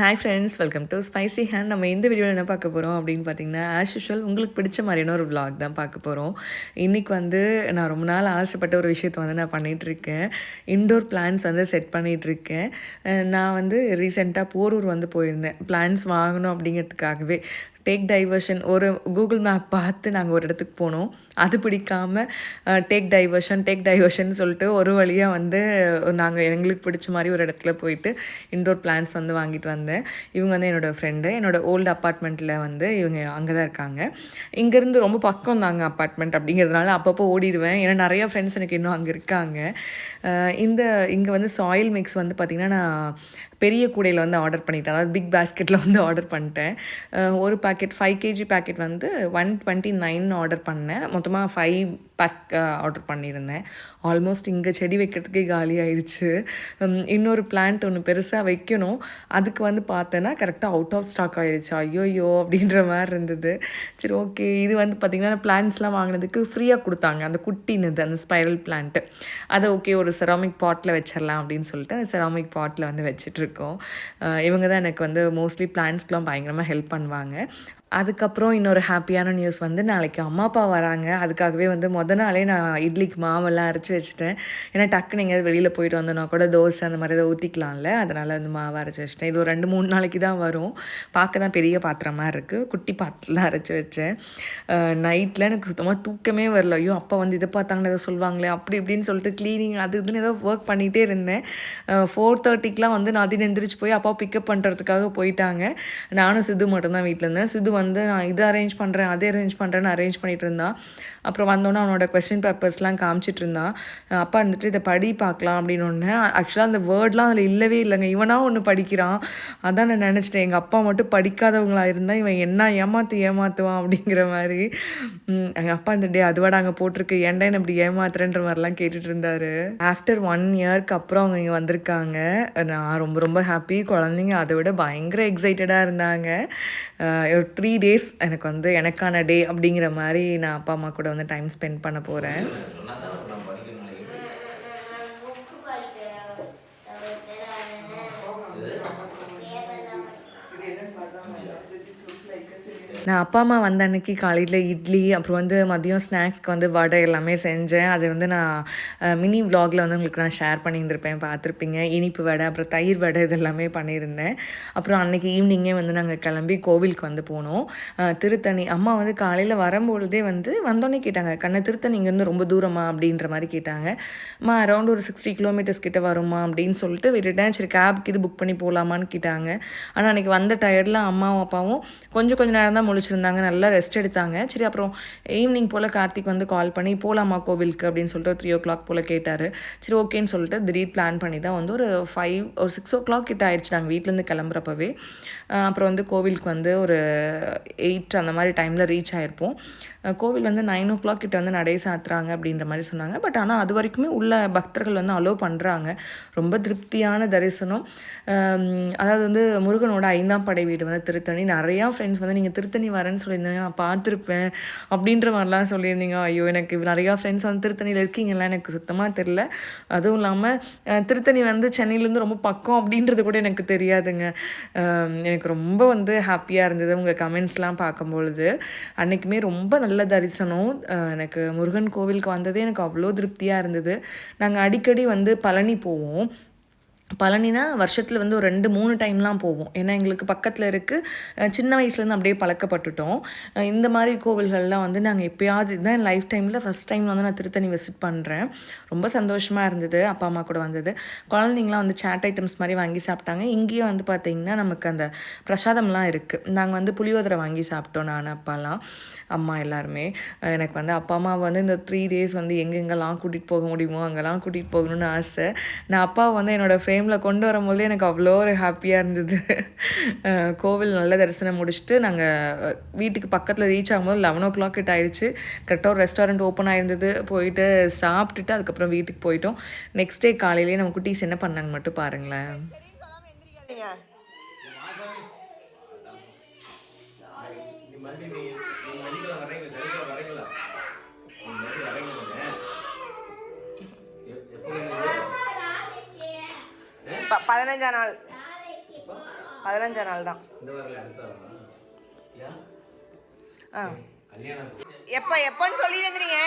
Hi friends welcome to spicy hand நம்ம இந்த வீடியோவில் என்ன பார்க்க போகிறோம் அப்படின்னு பார்த்தீங்கன்னா ஆஸ் யூஷுவல் உங்களுக்கு பிடிச்ச மாதிரியான ஒரு vlog தான் பார்க்க போகிறோம் இன்றைக்கி வந்து நான் ரொம்ப நாள் ஆசைப்பட்ட ஒரு விஷயத்தை வந்து நான் பண்ணிகிட்ருக்கேன் இன்டோர் பிளான்ஸ் வந்து செட் பண்ணிகிட்ருக்கேன் நான் வந்து ரீசெண்டாக போரூர் வந்து போயிருந்தேன். பிளான்ஸ் வாங்கணும் அப்படிங்கிறதுக்காகவே. டேக் டைவர்ஷன் ஒரு கூகுள் மேப் பார்த்து நாங்கள் ஒரு இடத்துக்கு போனோம். அது பிடிக்காம டேக் டைவர்ஷன் டேக் டைவர்ஷன் சொல்லிட்டு ஒரு வழியாக வந்து நாங்கள் எங்களுக்கு பிடிச்ச மாதிரி ஒரு இடத்துல போயிட்டு இன்டோர் பிளான்ஸ் வந்து வாங்கிட்டு வந்தேன். இவங்க வந்து என்னோடய ஃப்ரெண்டு என்னோடய ஓல்டு அப்பார்ட்மெண்ட்டில் வந்து இவங்க அங்கே தான் இருக்காங்க. இங்கேருந்து ரொம்ப பக்கம் தாங்க அப்பார்ட்மெண்ட் அப்படிங்கிறதுனால அப்பப்போ ஓடிடுவேன். ஏன்னா நிறையா ஃப்ரெண்ட்ஸ் எனக்கு இன்னும் அங்கே இருக்காங்க. இந்த இங்கே வந்து சாயில் மிக்ஸ் வந்து பார்த்திங்கன்னா நான் பெரிய கூடையில் வந்து ஆர்டர் பண்ணிட்டேன். அதாவது பிக் பேஸ்கெட்டில் வந்து ஆர்டர் பண்ணிட்டேன். ஒரு பேக்கெட் ஃபைவ் கேஜி பேக்கெட் வந்து ஒன் டுவெண்ட்டி நைன் ஆர்டர் பண்ணேன். மொத்தமாக ஃபைவ் பேக் ஆர்டர் பண்ணியிருந்தேன். ஆல்மோஸ்ட் இங்கே செடி வைக்கிறதுக்கே காலி ஆயிடுச்சு இன்னொரு பிளான்ட் ஒன்று பெருசாக வைக்கணும். அதுக்கு வந்து பார்த்தேன்னா கரெக்டாக அவுட் ஆஃப் ஸ்டாக் ஆயிடுச்சு ஐயோயோ அப்படின்ற மாதிரி இருந்தது. சரி ஓகே இது வந்து பார்த்திங்கன்னா பிளான்ட்ஸ்லாம் வாங்கினதுக்கு ஃப்ரீயாக கொடுத்தாங்க. அந்த குட்டினது அந்த ஸ்பைரல் பிளான்ட்டு அதை ஓகே ஒரு செராமிக் பாட்டில் வச்சிடலாம் அப்படின்னு சொல்லிட்டு அந்த செராமிக் பாட்டில் வந்து வச்சிட்ருக்கோம் இவங்க தான் எனக்கு வந்து மோஸ்ட்லி பிளான்ஸ்க்கெலாம் பயங்கரமாக ஹெல்ப் பண்ணுவாங்க. அதுக்கப்புறம் இன்னொரு ஹாப்பியான நியூஸ் வந்து நாளைக்கு அம்மா அப்பா வராங்க. அதுக்காகவே வந்து மொதல் நாளே நான் இட்லிக்கு மாவெல்லாம் அரைச்சி வச்சுட்டேன். ஏன்னா டக்குன்னு எங்கேயாவது வெளியில் போயிட்டு வந்தோன்னா கூட தோசை அந்த மாதிரி ஏதாவது ஊற்றிக்கலாம்ல அதனால் வந்து மாவு அரைச்சி வச்சிட்டேன். இது ஒரு ரெண்டு மூணு நாளைக்கு தான் வரும். பார்க்க தான் பெரிய பாத்திரமாக இருக்குது குட்டி பாத்திரத்தில் அரைச்சி வச்சேன். நைட்டில் எனக்கு சுத்தமாக தூக்கமே வரல. ஐயோ அப்பா வந்து இதை பார்த்தாங்கன்னு ஏதோ சொல்லுவாங்களே அப்படி இப்படின்னு சொல்லிட்டு க்ளீனிங் அது இதுன்னு ஏதோ ஒர்க் பண்ணிகிட்டே இருந்தேன். ஃபோர் தேர்ட்டிக்கெலாம் வந்து நான் அதின் எந்திரிச்சு போய் அப்பா பிக்கப் பண்ணுறதுக்காக போயிட்டாங்க. நானும் சித்து மட்டும்தான் வீட்டில் இருந்தேன். சித்து வந்து நான் இது அரேஞ்ச் பண்ணுறேன் அதை அரேஞ்ச் பண்ணுறேன்னு அரேஞ்ச் பண்ணிட்டு இருந்தான் அப்புறம் வந்தோன்னே அவனோட கொஸ்டின் பேப்பர்ஸ்லாம் காமிச்சிட்டு இருந்தான் அப்பா இருந்துட்டு இதை படி பார்க்கலாம் அப்படின்னு ஒன்று ஆக்சுவலாக அந்த வேர்ட்லாம் அதில் இல்லவே இல்லைங்க. இவனாக ஒன்று படிக்கிறான். அதான் நான் நினச்சிட்டேன். எங்கள் அப்பா மட்டும் படிக்காதவங்களாக இருந்தால் இவன் என்ன ஏமாத்து ஏமாற்றுவான் அப்படிங்கிற மாதிரி. எங்கள் அப்பா இந்த டே அதுவாடா அங்கே போட்டிருக்கு. ஏன்டா என்ன இப்படி ஏமாத்துறேன்ற மாதிரிலாம் கேட்டுட்டு இருந்தாரு. ஆஃப்டர் ஒன் இயர்க்கு அப்புறம் அவங்க இங்கே வந்திருக்காங்க. நான் ரொம்ப ரொம்ப ஹாப்பி குழந்தைங்க. அதை விட பயங்கர எக்ஸைட்டடாக இருந்தாங்க. ஒரு த்ரீ த்ரீ டேஸ் எனக்கு வந்து எனக்கான டே அப்படிங்கிற மாதிரி நான் அப்பா அம்மா கூட வந்து டைம் ஸ்பெண்ட் பண்ண போகிறேன் நான் அப்பா அம்மா வந்த அன்னைக்கு காலையில் இட்லி அப்புறம் வந்து மதியம் ஸ்நாக்ஸ்க்கு வந்து வடை எல்லாமே செஞ்சேன். அது வந்து நான் மினி vlogல வந்து உங்களுக்கு நான் ஷேர் பண்ணியிருந்திருப்பேன். பார்த்துருப்பீங்க. இனிப்பு வடை அப்புறம் தயிர் வடை இது எல்லாமே பண்ணியிருந்தேன். அப்புறம் அன்னைக்கு ஈவினிங்கே வந்து நாங்கள் கிளம்பி கோவிலுக்கு வந்து போனோம். திருத்தணி. அம்மா வந்து காலையில் வரும்பொழுதே வந்து வந்தோடனே கேட்டாங்க. கண்ணை திருத்தணி இங்கேருந்து ரொம்ப தூரமா? அப்படின்ற மாதிரி கேட்டாங்க. அம்மா அரௌண்ட் ஒரு சிக்ஸ்டி கிலோமீட்டர்ஸ் கிட்ட வருமா அப்படின்னு சொல்லிட்டு விட்டுட்டேன். சரி கேப்க்கு இது புக் பண்ணி போகலாமான்னு கேட்டாங்க. ஆனால் அன்றைக்கி வந்த டயர்டில் அம்மாவும் அப்பாவும். கொஞ்சம் கொஞ்சம் நேரம் தான் முழிச்சிருந்தாங்க. நல்லா ரெஸ்ட் எடுத்தாங்க. சரி அப்புறம் ஈவினிங் போல் கார்த்திக் வந்து கால் பண்ணி போலாமா கோவிலுக்கு? அப்படின்னு சொல்லிட்டு த்ரீ ஓ கிளாக் போல் கேட்டார். சரி ஓகேன்னு சொல்லிட்டு திடீர் பிளான் பண்ணி தான் வந்து ஒரு ஃபைவ் ஒரு சிக்ஸ் ஓ கிளாக் கிட்ட ஆயிடுச்சு. நாங்கள் வீட்டிலேருந்து கிளம்புறப்பவே. அப்புறம் வந்து கோவிலுக்கு வந்து ஒரு எயிட் அந்த மாதிரி டைமில் ரீச் ஆகிருப்போம் கோவில் வந்து நைன் ஓ கிளாக் கிட்ட வந்து நடை சாத்துறாங்க அப்படின்ற மாதிரி சொன்னாங்க. பட் ஆனால் அது வரைக்குமே உள்ள பக்தர்கள் வந்து அலோவ் பண்ணுறாங்க ரொம்ப திருப்தியான தரிசனம். அதாவது வந்து முருகனோட ஐந்தாம் படை வீடு வந்து திருத்தணி. நிறையா ஃப்ரெண்ட்ஸ் வந்து நீங்கள் திருத்தணி வரேன்னு சொல்லியிருந்தீங்க. நான் பார்த்துருப்பேன் அப்படின்ற மாதிரிலாம் சொல்லியிருந்தீங்க. ஐயோ எனக்கு நிறையா ஃப்ரெண்ட்ஸ் வந்து திருத்தணியில் இருக்கீங்களா எனக்கு சுத்தமாக தெரில அதுவும் இல்லாமல் திருத்தணி வந்து சென்னையிலேருந்து ரொம்ப பக்கம் அப்படின்றது கூட எனக்கு தெரியாதுங்க. எனக்கு ரொம்ப வந்து ஹாப்பியாக இருந்தது உங்கள் கமெண்ட்ஸ்லாம் பார்க்கும்பொழுது. அன்றைக்குமே ரொம்ப நல்ல தரிசனம். எனக்கு முருகன் கோவிலுக்கு வந்ததே எனக்கு அவ்வளோ திருப்தியாக இருந்தது. நாங்கள் அடிக்கடி வந்து பழனி போவோம். பழனினா வருஷத்தில் வந்து ஒரு ரெண்டு மூணு டைம்லாம் போவோம். ஏன்னா எங்களுக்கு பக்கத்தில் இருக்குது சின்ன வயசுலேருந்து அப்படியே பழக்கப்பட்டுட்டோம். இந்த மாதிரி கோவில்கள்லாம் வந்து நாங்கள் எப்பயாவது தான் லைஃப் டைமில் ஃபஸ்ட் டைம் வந்து நான் திருத்தணி விசிட் பண்ணுறேன் ரொம்ப சந்தோஷமாக இருந்தது. அப்பா அம்மா கூட வந்தது. குழந்தைங்களாம் வந்து சாட் ஐட்டம்ஸ் மாதிரி வாங்கி சாப்பிட்டாங்க. இங்கேயும் வந்து பார்த்திங்கன்னா நமக்கு அந்த பிரசாதம்லாம் இருக்குது நாங்கள் வந்து புளியோதரை வாங்கி சாப்பிட்டோம் நான் அப்பாலாம் அம்மா எல்லாருமே. எனக்கு வந்து அப்பா அம்மா வந்து இந்த த்ரீ டேஸ் வந்து எங்கெங்கெல்லாம் கூட்டிகிட்டு போக முடியுமோ அங்கெல்லாம் கூட்டிகிட்டு போகணும்னு ஆசை. நான் அப்பாவை வந்து என்னோடய ஃப்ரேமில் கொண்டு வரும்போது எனக்கு அவ்வளோ ஒரு ஹாப்பியாக இருந்தது. கோவில் நல்ல தரிசனம் முடிச்சுட்டு நாங்கள் வீட்டுக்கு பக்கத்தில் ரீச் ஆகும்போது லெவன் ஓ கிளாக் கிட்ட ஆயிடுச்சு. கரெக்டாக ஒரு ரெஸ்டாரண்ட் ஓப்பன் ஆயிருந்தது. போயிட்டு சாப்பிட்டுட்டு அதுக்கப்புறம் வீட்டுக்கு போயிட்டோம். நெக்ஸ்ட் டே காலையிலேயே நம்ம குட்டீஸ் என்ன பண்ணாங்க மட்டும் பாருங்களேன். பதினஞ்சாம் நாள். பதினஞ்சாம் நாள் தான். எப்போ எப்போன்னு சொல்லி இருந்தீங்க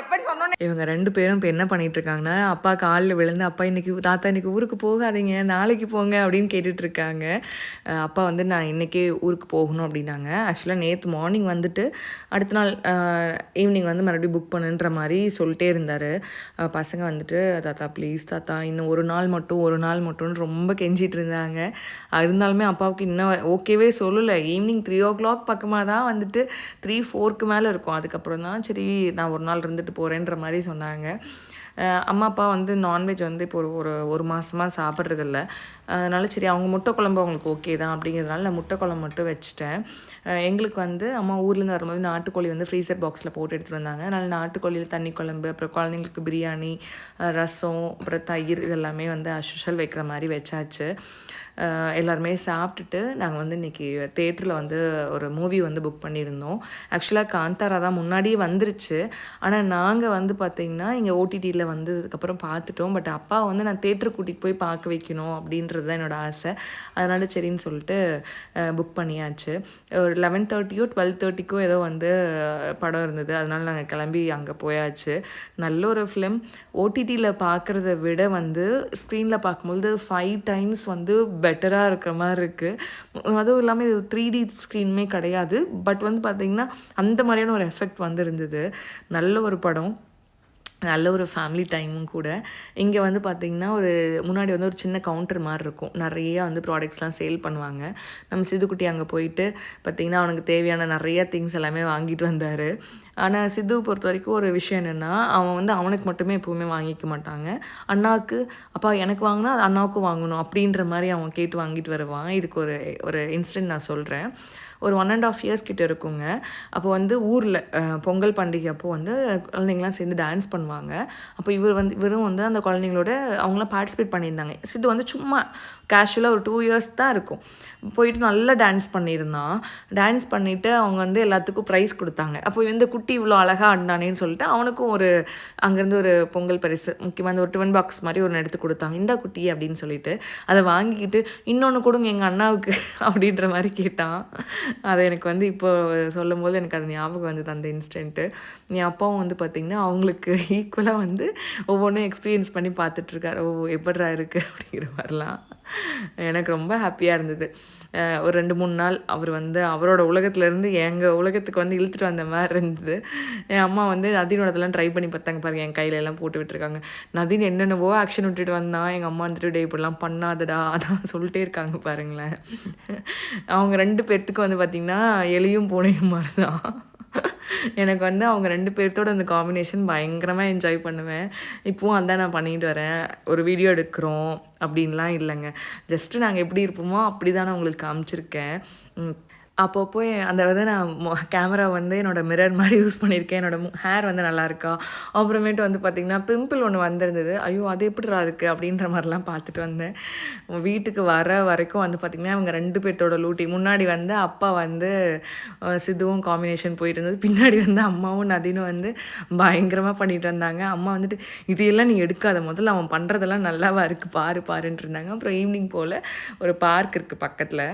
எப்பன்னு சொன்னோன்னே இவங்க ரெண்டு பேரும் இப்போ என்ன பண்ணிட்டு இருக்காங்கன்னா அப்பா காலில் விழுந்து அப்பா இன்னைக்கு தாத்தா இன்னைக்கு ஊருக்கு போகாதீங்க நாளைக்கு போங்க அப்படின்னு கேட்டுட்டு இருக்காங்க அப்பா வந்து நான் இன்னைக்கே ஊருக்கு போகணும் அப்படின்னாங்க. ஆக்சுவலாக நேற்று மார்னிங் வந்துட்டு அடுத்த நாள் ஈவினிங் வந்து மறுபடியும் புக் பண்ணுன்ற மாதிரி சொல்லிட்டே இருந்தார். பசங்க வந்துட்டு தாத்தா ப்ளீஸ் தாத்தா இன்னும் ஒரு நாள் மட்டும் ஒரு நாள் மட்டும்னு ரொம்ப கெஞ்சிட்டு இருந்தாங்க. இருந்தாலுமே அப்பாவுக்கு இன்னும் ஓகேவே சொல்லலை. ஈவினிங் த்ரீ ஓ கிளாக் பக்கமாக தான் வந்துட்டு த்ரீ ஃபோர்க்கு மேலே இருக்கும். அதுக்கப்புறம் தான் சரி நான் ஒரு நாள் இருந்துட்டு போகிறேன்ற மாதிரி சொன்னாங்க. அம்மா அப்பா வந்து நான்வெஜ் வந்து இப்போ ஒரு ஒரு ஒரு மாதமாக சாப்பிட்றதில்ல. அதனால சரி அவங்க முட்டை குழம்பு அவங்களுக்கு ஓகே தான் அப்படிங்கிறதுனால நான் முட்டை குழம்பு மட்டும் வச்சுட்டேன். எங்களுக்கு வந்து அம்மா ஊர்லேருந்து வரும்போது நாட்டுக்கோழி வந்து ஃப்ரீசர் பாக்ஸில் போட்டு எடுத்துகிட்டு வந்தாங்க. அதனால் நாட்டுக்கோழியில் தண்ணி குழம்பு அப்புறம் குழந்தைங்களுக்கு பிரியாணி ரசம் அப்புறம் தயிர் இதெல்லாமே வந்து அஸ்யூஷுவல் வைக்கிற மாதிரி வச்சாச்சு. எல்லாருமே சாப்பிட்டுட்டு நாங்கள் வந்து இன்றைக்கி தேட்டரில் வந்து ஒரு மூவி வந்து புக் பண்ணியிருந்தோம். ஆக்சுவலாக காந்தாரா தான் முன்னாடியே வந்துருச்சு. ஆனால் நாங்கள் வந்து பார்த்திங்கன்னா இங்கே ஓடிடியில் வந்ததுக்கப்புறம் பார்த்துட்டோம் பட் அப்பா வந்து நான் தேட்டர் கூட்டிகிட்டு போய் பார்க்க வைக்கணும் அப்படின்றது தான் என்னோடய ஆசை. அதனால் சரின்னு சொல்லிட்டு புக் பண்ணியாச்சு. ஒரு லெவன் தேர்ட்டியோ டுவெல் தேர்ட்டிக்கோ ஏதோ வந்து படம் இருந்தது. அதனால் நாங்கள் கிளம்பி அங்கே போயாச்சு. நல்ல ஒரு ஃபிலிம் ஓடிடியில் பார்க்குறத விட வந்து ஸ்க்ரீனில் பார்க்கும்பொழுது ஃபைவ் டைம்ஸ் வந்து பெட்டராக இருக்கிற மாதிரி இருக்குது அதுவும் இல்லாமல் இது த்ரீ டி ஸ்க்ரீனுமே கிடையாது. பட் வந்து பார்த்திங்கன்னா அந்த மாதிரியான ஒரு எஃபெக்ட் வந்து இருந்தது நல்ல ஒரு படம். நல்ல ஒரு ஃபேமிலி டைமும் கூட. இங்கே வந்து பார்த்திங்கன்னா ஒரு முன்னாடி வந்து ஒரு சின்ன கவுண்டர் மாதிரி இருக்கும். நிறைய வந்து ப்ராடக்ட்ஸ்லாம் சேல் பண்ணுவாங்க. நம்ம சிதுக்குட்டி அங்கே போயிட்டு பார்த்திங்கன்னா அவனுக்கு தேவையான நிறைய திங்ஸ் எல்லாமே வாங்கிட்டு வந்தார். ஆனால் சித்துவை பொறுத்த வரைக்கும் ஒரு விஷயம் என்னென்னா அவன் வந்து அவனுக்கு மட்டுமே எப்போவுமே வாங்கிக்க மாட்டாங்க. அண்ணாவுக்கு அப்பா எனக்கு வாங்கினா அது அண்ணாவுக்கும் வாங்கணும். அப்படின்ற மாதிரி அவன் கேட்டு வாங்கிட்டு வருவான். இதுக்கு ஒரு ஒரு இன்சிடென்ட் நான் சொல்கிறேன் ஒரு ஒன் அண்ட் ஆஃப் இயர்ஸ் கிட்ட இருக்குங்க. அப்போ வந்து ஊரில் பொங்கல் பண்டிகை அப்போ வந்து குழந்தைங்களாம் சேர்ந்து டான்ஸ் பண்ணுவாங்க. அப்போ இவர் வந்து இவரும் வந்து அந்த குழந்தைங்களோட அவங்களாம் பார்ட்டிசிபேட் பண்ணியிருந்தாங்க. சித்து வந்து சும்மா கேஷுவலாக ஒரு டூ இயர்ஸ் தான் இருக்கும். போயிட்டு நல்லா டான்ஸ் பண்ணியிருந்தான். டான்ஸ் பண்ணிவிட்டு அவங்க வந்து எல்லாத்துக்கும் ப்ரைஸ் கொடுத்தாங்க. அப்போ இந்த குட்டி இவ்வளோ அழகாக ஆடினானேன்னு சொல்லிட்டு அவனுக்கும் ஒரு அங்கேருந்து ஒரு பொங்கல் பரிசு முக்கியமாக அந்த ஒரு டிவன் பாக்ஸ் மாதிரி ஒன்று எடுத்து கொடுத்தாங்க. இந்த குட்டி அப்படின்னு சொல்லிட்டு அதை வாங்கிக்கிட்டு இன்னொன்று கொடுங்க எங்கள் அண்ணாவுக்கு அப்படின்ற மாதிரி கேட்டான். அதை எனக்கு வந்து இப்போ சொல்லும்போது எனக்கு அது ஞாபகம் வந்தது அந்த இன்ஸ்டன்ட்டு. என் அப்பாவும் வந்து பார்த்திங்கன்னா அவங்களுக்கு ஈக்குவலாக வந்து ஒவ்வொன்றும் எக்ஸ்பீரியன்ஸ் பண்ணி பார்த்துட்ருக்காரு ஓ எப்படா இருக்குது அப்படிங்கிற மாதிரிலாம். எனக்கு ரொம்ப ஹாப்பியாக இருந்தது. ஒரு ரெண்டு மூணு நாள் அவர் வந்து அவரோட உலகத்துலேருந்து எங்கள் உலகத்துக்கு வந்து இழுத்துட்டு வந்த மாதிரி இருந்தது. என் அம்மா வந்து நதினோடதெல்லாம் ட்ரை பண்ணி பார்த்தாங்க பாருங்க என் கையில எல்லாம் போட்டு விட்டுருக்காங்க. நதின் என்னென்னவோ ஆக்ஷன் விட்டுட்டு வந்தான் எங்கள் அம்மா வந்துட்டு டே இப்படிலாம் பண்ணாதடா அதான் சொல்லிட்டே இருக்காங்க பாருங்களேன். அவங்க ரெண்டு பேர்த்துக்கும் வந்து பார்த்திங்கன்னா எலியும் பூனையும் மாதிரி தான் எனக்கு வந்து அவங்க ரெண்டு பேர்த்தோட அந்த காம்பினேஷன் பயங்கரமாக என்ஜாய் பண்ணுவேன். இப்போவும் அதான் நான் பண்ணிட்டு வரேன். ஒரு வீடியோ எடுக்கிறோம் அப்படின்லாம் இல்லைங்க. ஜஸ்ட்டு நாங்கள் எப்படி இருப்போமோ அப்படி தான் நான் உங்களுக்கு காமிச்சிருக்கேன். ம். அப்பப்போ என் அந்த வந்து நான் கேமரா வந்து என்னோட மிரர் மாதிரி யூஸ் பண்ணியிருக்கேன். என்னோட ஹேர் வந்து நல்லா இருக்கா? அப்புறமேட்டு வந்து பார்த்திங்கன்னா பிம்பிள் ஒன்று வந்திருந்தது. ஐயோ அது எப்படிடா இருக்குது அப்படின்ற மாதிரிலாம் பார்த்துட்டு வந்தேன். வீட்டுக்கு வர வரைக்கும் வந்து பார்த்திங்கன்னா அவங்க ரெண்டு பேர்த்தோட லூட்டி. முன்னாடி வந்து அப்பா வந்து சிதுவும் சித்துவும் காம்பினேஷன் போயிட்டு இருந்தது பின்னாடி வந்து அம்மாவும் நதினும் வந்து பயங்கரமாக பண்ணிட்டு வந்தாங்க. அம்மா வந்துட்டு இதையெல்லாம் நீ எடுக்காத. முதல்ல அவன் பண்ணுறதெல்லாம் நல்லாவா இருக்குது பாரு பாருன்ட்டு இருந்தாங்க. அப்புறம் ஈவினிங் போல் ஒரு பார்க் இருக்குது பக்கத்தில்.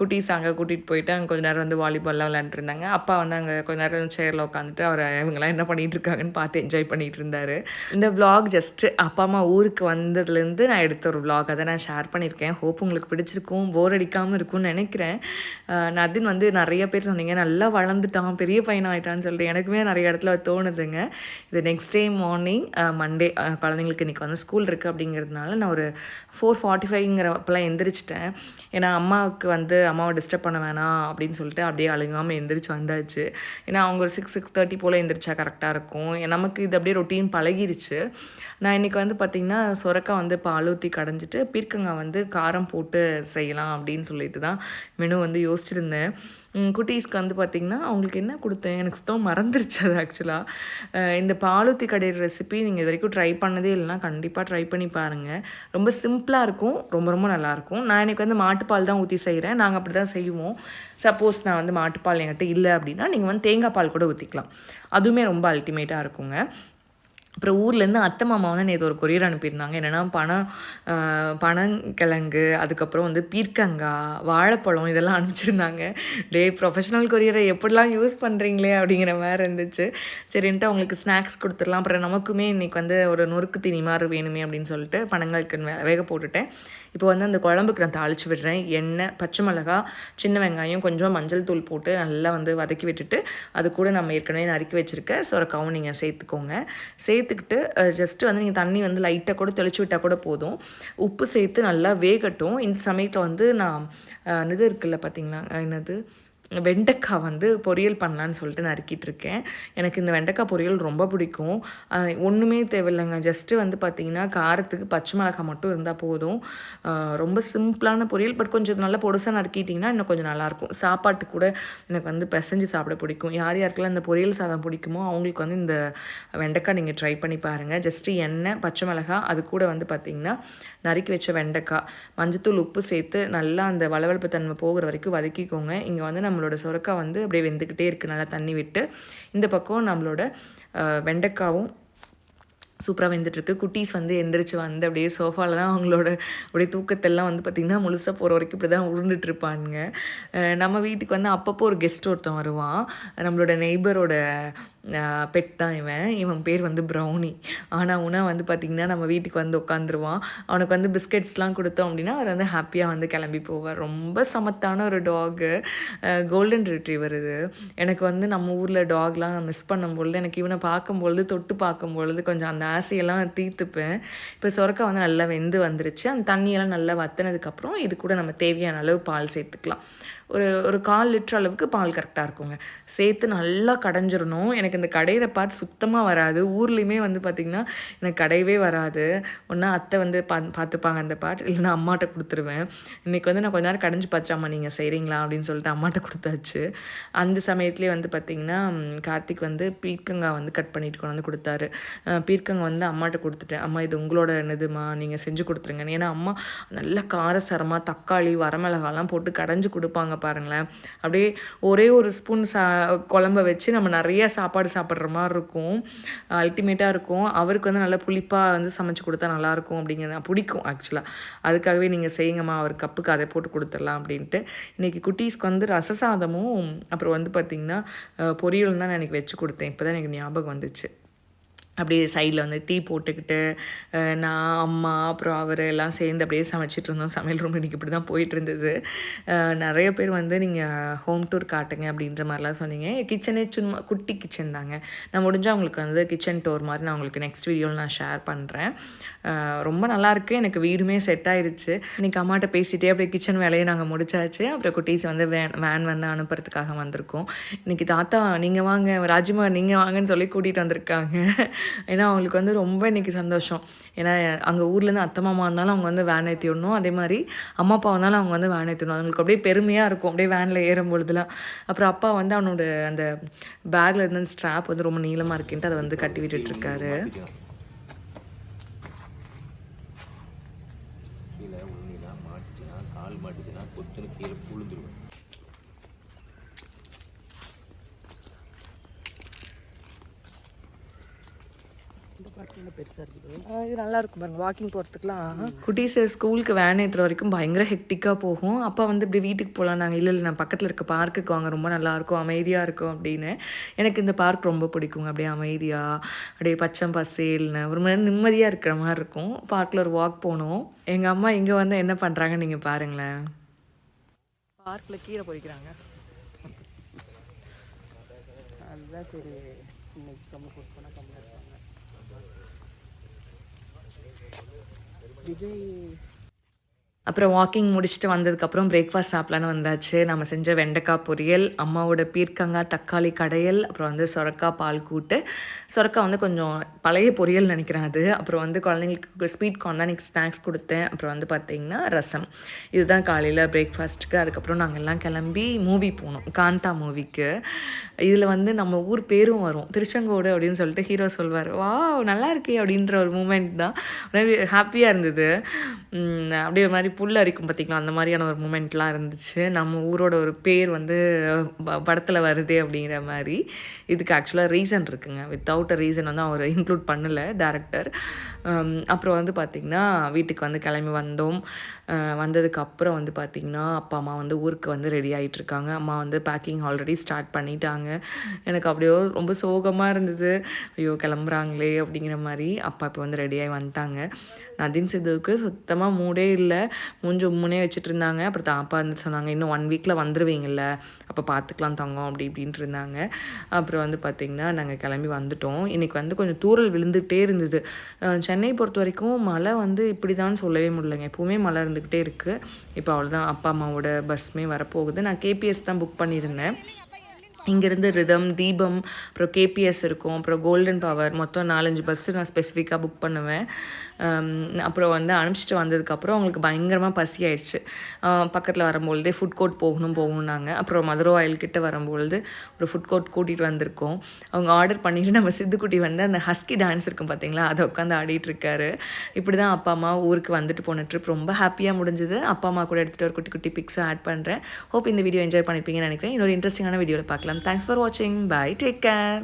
குட்டீஸ் அங்கே கூட்டிகிட்டு போயிட்டு அங்கே கொஞ்ச நேரம் வந்து வாலிபால்லாம் விளையாண்டுட்டு இருந்தாங்க அப்பா வந்து அங்கே கொஞ்ச நேரம் சேரில் உட்காந்துட்டு அவர் இவங்கெல்லாம் என்ன பண்ணிட்டு இருக்காங்கன்னு பார்த்து என்ஜாய் பண்ணிட்டு இருந்தாரு. இந்த vlog ஜஸ்ட் அப்பா அம்மா ஊருக்கு வந்ததுலேருந்து நான் எடுத்த ஒரு vlog. அதை நான் ஷேர் பண்ணியிருக்கேன். ஹோப் உங்களுக்கு பிடிச்சிருக்கும். போர் அடிக்காமல் இருக்கும்னு நினைக்கிறேன். நதின் வந்து நிறைய பேர் சொன்னீங்க. நல்லா வளர்ந்துட்டான். பெரிய பையன் ஆயிட்டான்னு சொல்லிட்டு எனக்குமே நிறைய இடத்துல தோணுதுங்க. இது நெக்ஸ்ட் டே மார்னிங் மண்டே குழந்தைங்களுக்கு இன்றைக்கி வந்து ஸ்கூல் இருக்குது அப்படிங்கிறதுனால நான் ஒரு ஃபோர் ஃபார்ட்டி ஃபைவ்ங்கிற அப்போலாம் எந்திரிச்சிட்டேன். ஏன்னா அம்மாவுக்கு வந்து அம்மாவை டிஸ்டர்ப் பண்ண வேணாம் அப்படின்னு சொல்லிட்டு அப்படியே அழுகாமல் எந்திரிச்சு வந்தாச்சு. ஏன்னா அவங்க ஒரு சிக்ஸ் சிக்ஸ் தேர்ட்டி போல் எந்திரிச்சா கரெக்டாக இருக்கும். நமக்கு இது அப்படியே ரொட்டீன் பழகிருச்சு. நான் இன்றைக்கி வந்து பார்த்திங்கன்னா சுரக்காய் வந்து இப்போ ஊற்றி கடைஞ்சிட்டு பீர்க்கங்காய் வந்து காரம் போட்டு செய்யலாம் அப்படின்னு சொல்லிட்டு தான் மெனு வந்து யோசிச்சிருந்தேன். குட்டீஸ்க்கு வந்து பார்த்திங்கன்னா அவங்களுக்கு என்ன கொடுத்தேன்? எனக்கு சுத்தம் மறந்துருச்சு அது ஆக்சுவலாக இந்த பாலூத்தி கடையிற ரெசிபி நீங்கள் இது வரைக்கும் ட்ரை பண்ணதே இல்லைனா கண்டிப்பாக ட்ரை பண்ணி பாருங்கள் ரொம்ப சிம்பிளாக இருக்கும் ரொம்ப ரொம்ப நல்லாயிருக்கும் நான் எனக்கு வந்து மாட்டுப்பால் தான் ஊற்றி செய்கிறேன் நாங்கள் அப்படி தான் செய்வோம். சப்போஸ் நான் வந்து மாட்டுப்பால் என்கிட்ட இல்லை அப்படின்னா நீங்கள் வந்து தேங்காய் பால் கூட ஊற்றிக்கலாம் அதுவுமே ரொம்ப அல்டிமேட்டாக இருக்குங்க. அப்புறம் ஊர்லேருந்து அத்தை மாமா வந்து நேற்று ஒரு கொரியர் அனுப்பியிருந்தாங்க. என்னென்னா பணம் பனங்கிழங்கு அதுக்கப்புறம் வந்து பீர்க்கங்காய் வாழைப்பழம் இதெல்லாம் அனுப்பிச்சிருந்தாங்க. டே ப்ரொஃபஷனல் கொரியரை எப்படிலாம் யூஸ் பண்ணுறீங்களே அப்படிங்கிற மாதிரி இருந்துச்சு. சரின்ட்டு அவங்களுக்கு ஸ்நாக்ஸ் கொடுத்துடலாம். அப்புறம் நமக்குமே இன்றைக்கி வந்து ஒரு நொறுக்கு தீனி மாதிரி வேணுமே அப்படின்னு சொல்லிட்டு பனங்களுக்கு வேக போட்டுட்டேன். இப்போ வந்து அந்த குழம்புக்கு நான் தாளித்து விடுறேன். எண்ணெய் பச்சை மிளகா சின்ன வெங்காயம் கொஞ்சம் மஞ்சள் தூள் போட்டு நல்லா வந்து வதக்கி விட்டுட்டு அது கூட நம்ம ஏற்கனவே நறுக்கி வச்சுருக்க சொரக்காவும் நீங்கள் சேர்த்துக்கோங்க. சேர்த்து சேர்த்துக்கிட்டு ஜஸ்ட்டு வந்து நீங்கள் தண்ணி வந்து லைட்டாக கூட தெளிச்சு விட்டால் கூட போதும். உப்பு சேர்த்து நல்லா வேகட்டும். இந்த சமயத்தில் வந்து நான் இது இருக்குல்ல பார்த்தீங்களா என்னது? வெண்டைக்காய் வந்து பொரியல் பண்ணலான்னு சொல்லிட்டு நறுக்கிட்டு இருக்கேன். எனக்கு இந்த வெண்டைக்காய் பொரியல் ரொம்ப பிடிக்கும். ஒன்றுமே தேவையில்லைங்க. ஜஸ்ட்டு வந்து பார்த்திங்கன்னா காரத்துக்கு பச்சை மிளகாய் மட்டும் இருந்தால் போதும். ரொம்ப சிம்பிளான பொரியல். பட் கொஞ்சம் நல்லா பொடுசாக நறுக்கிட்டிங்கன்னா இன்னும் கொஞ்சம் நல்லாயிருக்கும் சாப்பாட்டு கூட எனக்கு வந்து பிசைஞ்சு சாப்பிட பிடிக்கும். யார் யாருக்கெல்லாம் இந்த பொரியல் சாதம் பிடிக்குமோ அவங்களுக்கு வந்து இந்த வெண்டைக்காய் நீங்கள் ட்ரை பண்ணி பாருங்கள் ஜஸ்ட்டு எண்ணெய் பச்சை மிளகாய் அது கூட வந்து பார்த்திங்கன்னா நறுக்கி வச்ச வெண்டைக்காய் மஞ்சத்தூள் உப்பு சேர்த்து நல்லா அந்த வளவளப்பு தன்மை போகிற வரைக்கும் வதக்கிக்கோங்க. இங்கே வந்து நம்ம நம்மளோட சுரக்காய் வந்து அப்படியே வெந்துக்கிட்டே இருக்குது நல்லா தண்ணி விட்டு இந்த பக்கம் நம்மளோட வெண்டைக்காவும் சூப்பராக வெந்துட்டுருக்கு. குட்டீஸ் வந்து எந்திரிச்சு வந்து அப்படியே சோஃபாவில் தான் அவங்களோட அப்படியே தூக்கத்தெல்லாம் வந்து பார்த்திங்கன்னா முழுசாக போகிற வரைக்கும் இப்படி தான் உருண்டுட்டு நம்ம வீட்டுக்கு வந்து அப்பப்போ ஒரு கெஸ்ட் ஒருத்தன் வருவான். நம்மளோட நெய்பரோட பெட் தான் இவன். இவன் பேர் வந்து ப்ரௌனி ஆனால் உணவு வந்து பார்த்திங்கன்னா நம்ம வீட்டுக்கு வந்து உட்காந்துருவான் அவனுக்கு வந்து பிஸ்கெட்ஸ்லாம் கொடுத்தோம் அப்படின்னா அவர் வந்து ஹாப்பியாக வந்து கிளம்பி போவார். ரொம்ப சமத்தான ஒரு டாகு கோல்டன் ரிட்ரீவர் இது. எனக்கு வந்து நம்ம ஊரில் டாக்லாம் நான் மிஸ் பண்ணும்பொழுது எனக்கு இவனை பார்க்கும்பொழுது தொட்டு பார்க்கும்பொழுது கொஞ்சம் அந்த ஆசையெல்லாம் தீர்த்துப்பேன். இப்போ சொரக்கா வந்து நல்லா வெந்து வந்துருச்சு. அந்த தண்ணியெல்லாம் நல்லா வத்தினதுக்கப்புறம் இது கூட நம்ம தேவையான அளவு பால் சேர்த்துக்கலாம். ஒரு ஒரு கால் லிட்டர் அளவுக்கு பால் கரெக்டாக இருக்குங்க. சேர்த்து நல்லா கடைஞ்சிடணும் எனக்கு இந்த கடையிற பார்ட் சுத்தமாக வராது. ஊர்லேயுமே வந்து பார்த்திங்கன்னா எனக்கு கடையவே வராது. ஒன்றா அத்தை வந்து பா பார்த்துப்பாங்க அந்த பார்ட் இல்லைன்னா அம்மாட்ட கொடுத்துருவேன். இன்றைக்கி வந்து நான் கொஞ்ச நேரம் கடைஞ்சி பார்த்துட்டாம்மா நீங்கள் செய்கிறீங்களா அப்படின்னு சொல்லிட்டு அம்மாட்ட கொடுத்தாச்சு. அந்த சமயத்துலேயே வந்து பார்த்திங்கன்னா கார்த்திக் வந்து பீர்க்கங்காய் வந்து கட் பண்ணிட்டு கொண்டு வந்து கொடுத்தாரு. பீர்க்கங்காய் வந்து அம்மாட்ட கொடுத்துட்டேன். அம்மா இது உங்களோட என்னதுமா நீங்கள் செஞ்சு கொடுத்துருங்க ஏன்னா அம்மா நல்ல காரசாரமாக தக்காளி வரமிளகாலாம் போட்டு கடைஞ்சி கொடுப்பாங்க பாருங்களேன். அப்படியே ஒரே ஒரு ஸ்பூன் சா குழம்ப வச்சு நம்ம நிறைய சாப்பாடு சாப்பிட்ற மாதிரி இருக்கும். அல்டிமேட்டாக இருக்கும். அவருக்கு வந்து நல்லா புளிப்பாக வந்து சமைச்சு கொடுத்தா நல்லாயிருக்கும் அப்படிங்கிறது பிடிக்கும் ஆக்சுவலாக அதுக்காகவே நீங்கள் செய்யுங்கம்மா அவர் கப்புக்கு அதை போட்டு கொடுத்துடலாம் அப்படின்ட்டு. இன்றைக்கி குட்டீஸ்க்கு வந்து ரச சாதமும் அப்புறம் வந்து பார்த்திங்கன்னா பொரியலும் தான் நான் எனக்கு வச்சு கொடுத்தேன். இப்போ தான் எனக்கு ஞாபகம் வந்துச்சு. அப்படியே சைடில் வந்து டீ போட்டுக்கிட்டு நான் அம்மா அப்புறம் அவர் எல்லாம் சேர்ந்து அப்படியே சமைச்சிட்டு இருந்தோம். சமையல் ரூம் இன்றைக்கி இப்படி தான் போயிட்டு இருந்தது. நிறைய பேர் வந்து நீங்கள் ஹோம் டூர் காட்டுங்க அப்படின்ற மாதிரிலாம் சொன்னீங்க. கிச்சனே சும்மா குட்டி கிச்சன் தாங்க. நான் முடிஞ்சால் உங்களுக்கு வந்து கிச்சன் டூர் மாதிரி நான் உங்களுக்கு நெக்ஸ்ட் வீடியோவில் நான் ஷேர் பண்ணுறேன் ரொம்ப நல்லாயிருக்கு. எனக்கு வீடுமே செட் ஆயிடுச்சு இன்றைக்கி அம்மாட்ட பேசிட்டே அப்படியே கிச்சன் வேலையை நாங்கள் முடிச்சாச்சு. அப்புறம் குட்டீஸ் வந்து வேன் வேன் வந்து அனுப்புறதுக்காக வந்திருக்கோம். இன்றைக்கி தாத்தா நீங்கள் வாங்க ராஜ்மா நீங்கள் வாங்கன்னு சொல்லி கூட்டிகிட்டு வந்திருக்காங்க. ஏன்னா அவங்களுக்கு வந்து ரொம்ப இன்னைக்கு சந்தோஷம். ஏன்னா அங்கே ஊர்லேருந்து அத்தை மாமா இருந்தாலும் அவங்க வந்து வேன் ஏற்றி விடணும் அதே மாதிரி அம்மா அப்பா வந்தாலும் அவங்க வந்து வேன் ஏற்றணும் அவங்களுக்கு அப்படியே பெருமையாக இருக்கும். அப்படியே வேனில் ஏறும் பொழுதுலாம். அப்புறம் அப்பா வந்து அவனோட அந்த பேக்கில் இருந்த ஸ்ட்ராப் வந்து ரொம்ப நீளமாக இருக்குன்ட்டு அதை வந்து கட்டி விட்டுட்டு இருக்காரு கீழே உண்மையில மாட்டுச்சுன்னா கால் மாட்டுச்சுன்னா கொத்துன்னு கீழே புழுந்துருவேன். இது நல்லா இருக்கும் பாருங்க வாக்கிங் போகிறதுக்குலாம் குட்டீஸ் ஸ்கூலுக்கு வேன் ஏற்றுற வரைக்கும் பயங்கர ஹெக்டிக்காக போகும். அப்பா வந்து இப்படி வீட்டுக்கு போகலாம் நாங்கள் இல்லை இல்லை நான் பக்கத்தில் இருக்க பார்க்குக்கு வாங்க ரொம்ப நல்லா இருக்கும் அமைதியாக இருக்கும் அப்படின்னு. எனக்கு இந்த பார்க் ரொம்ப பிடிக்குங்க. அப்படியே அமைதியாக அப்படியே பச்சை பசேல்னு ஒரு மாதிரி நிம்மதியாக இருக்கிற மாதிரி இருக்கும். பார்க்கில் ஒரு வாக் போகணும் எங்கள் அம்மா இங்கே வந்து என்ன பண்ணுறாங்கன்னு நீங்கள் பாருங்களேன். பார்க்கில் கீரை பொறிக்கிறாங்க அதுதான் சரி. இன்னைக்கு கம்மி கொடுப்போனா கம்மியாக இருப்பாங்க 对对。அப்புறம் வாக்கிங் முடிச்சுட்டு வந்ததுக்கப்புறம் பிரேக்ஃபாஸ்ட் சாப்பிட்லான்னு வந்தாச்சு. நம்ம செஞ்ச வெண்டைக்காய் பொரியல் அம்மாவோட பீர்க்கங்காய் தக்காளி கடையல் அப்புறம் வந்து சொரக்காய் பால் கூட்டு. சொரக்காய் வந்து கொஞ்சம் பழைய பொரியல் நினைக்கிறேன் அது. அப்புறம் வந்து குழந்தைங்களுக்கு ஸ்வீட் கார்ன் தான் எனக்கு ஸ்நாக்ஸ் கொடுத்தேன். அப்புறம் வந்து பார்த்தீங்கன்னா ரசம். இதுதான் காலையில் பிரேக்ஃபாஸ்ட்டுக்கு அதுக்கப்புறம் நாங்கள் எல்லாம் கிளம்பி மூவி போனோம். காந்தா மூவிக்கு இதில் வந்து நம்ம ஊர் பேரும் வரும். திருச்செங்கோடு அப்படின்னு சொல்லிட்டு ஹீரோ சொல்வார். வா நல்லா இருக்கே அப்படின்ற ஒரு மூமெண்ட் தான். ஹாப்பியாக இருந்தது. அப்படியே ஒரு மாதிரி புல் அரிக்கும் பார்த்திங்களா அந்த மாதிரியான ஒரு மூமெண்ட்லாம் இருந்துச்சு. நம்ம ஊரோட ஒரு பேர் வந்து படத்தில் வருது அப்படிங்கிற மாதிரி. இதுக்கு ஆக்சுவலாக ரீசன் இருக்குங்க. வித்தவுட் அ ரீசன் வந்து அவர் இன்க்ளூட் பண்ணலை டேரக்டர் அப்புறம் வந்து பார்த்திங்கன்னா வீட்டுக்கு வந்து கிளம்பி வந்தோம். வந்ததுக்கப்புறம் வந்து பார்த்திங்கன்னா அப்பா அம்மா வந்து ஊருக்கு வந்து ரெடி ஆகிட்டுருக்காங்க அம்மா வந்து பேக்கிங் ஆல்ரெடி ஸ்டார்ட் பண்ணிட்டாங்க. எனக்கு அப்படியோ ரொம்ப சோகமாக இருந்தது. ஐயோ கிளம்புறாங்களே அப்படிங்கிற மாதிரி அப்பா இப்போ வந்து ரெடியாகி வந்துட்டாங்க. நதின் சித்துவுக்கு சுத்தமாக மூடே இல்லை. மூஞ்சி உம்முனே வச்சுட்டு இருந்தாங்க அப்புறம் தாப்பா வந்து சொன்னாங்க இன்னும் ஒன் வீக்கில் வந்துடுவீங்கள்ல அப்போ பார்த்துக்கலாம் தங்கம் அப்படி இப்படின்ட்டு இருந்தாங்க. அப்புறம் வந்து பார்த்திங்கன்னா நாங்கள் கிளம்பி வந்துட்டோம். இன்றைக்கி வந்து கொஞ்சம் தூரல் விழுந்துகிட்டே இருந்தது. சென்னை பொறுத்த வரைக்கும் மழை வந்து இப்படி தான் சொல்லவே முடியலைங்க. எப்போவுமே மழை இருந்துக்கிட்டே இருக்குது இப்போ அவ்வளோதான் அப்பா அம்மாவோட பஸ்ஸுமே வரப்போகுது. நான் கேபிஎஸ் தான் புக் பண்ணியிருந்தேன். இங்கேருந்து ரிதம் தீபம் அப்புறம் கேபிஎஸ் இருக்கும் அப்புறம் கோல்டன் பவர் மொத்தம் நாலஞ்சு பஸ்ஸு நான் ஸ்பெசிஃபிக்காக புக் பண்ணுவேன். அப்புறம் வந்து அனுப்பிச்சிட்டு வந்ததுக்கப்புறம் அவங்களுக்கு பயங்கரமாக பசி ஆயிடுச்சு. பக்கத்தில் வரும்பொழுதே ஃபுட் கோர்ட் போகணும் போகணுன்னாங்க அப்புறம் மதுரை ஆயில் கிட்ட வரும்பொழுது ஒரு ஃபுட் கோர்ட் கூட்டிகிட்டு வந்திருக்கோம். அவங்க ஆர்டர் பண்ணிட்டு நம்ம சித்துக்குட்டி வந்து அந்த ஹஸ்கி டான்ஸ் இருக்கும் பார்த்தீங்களா அதை உட்காந்து ஆடிட்டு இருக்காரு. இப்படி தான் அப்பா அம்மா ஊருக்கு வந்துட்டு போன ட்ரிப் ரொம்ப ஹாப்பியாக முடிஞ்சது. அப்பா அம்மா கூட எடுத்துகிட்டு ஒரு குட்டி குட்டி பிக்ஸும் ஆட் பண்ணுறேன் ஹோப் இந்த வீடியோ என்ஜாய் பண்ணிப்பீங்கன்னு நினைக்கிறேன். இன்னொரு இன்ட்ரெஸ்டிங்கான வீடியோவில் பார்க்கலாம். தேங்க்ஸ் ஃபார் வாட்சிங் பை டேக் கேர்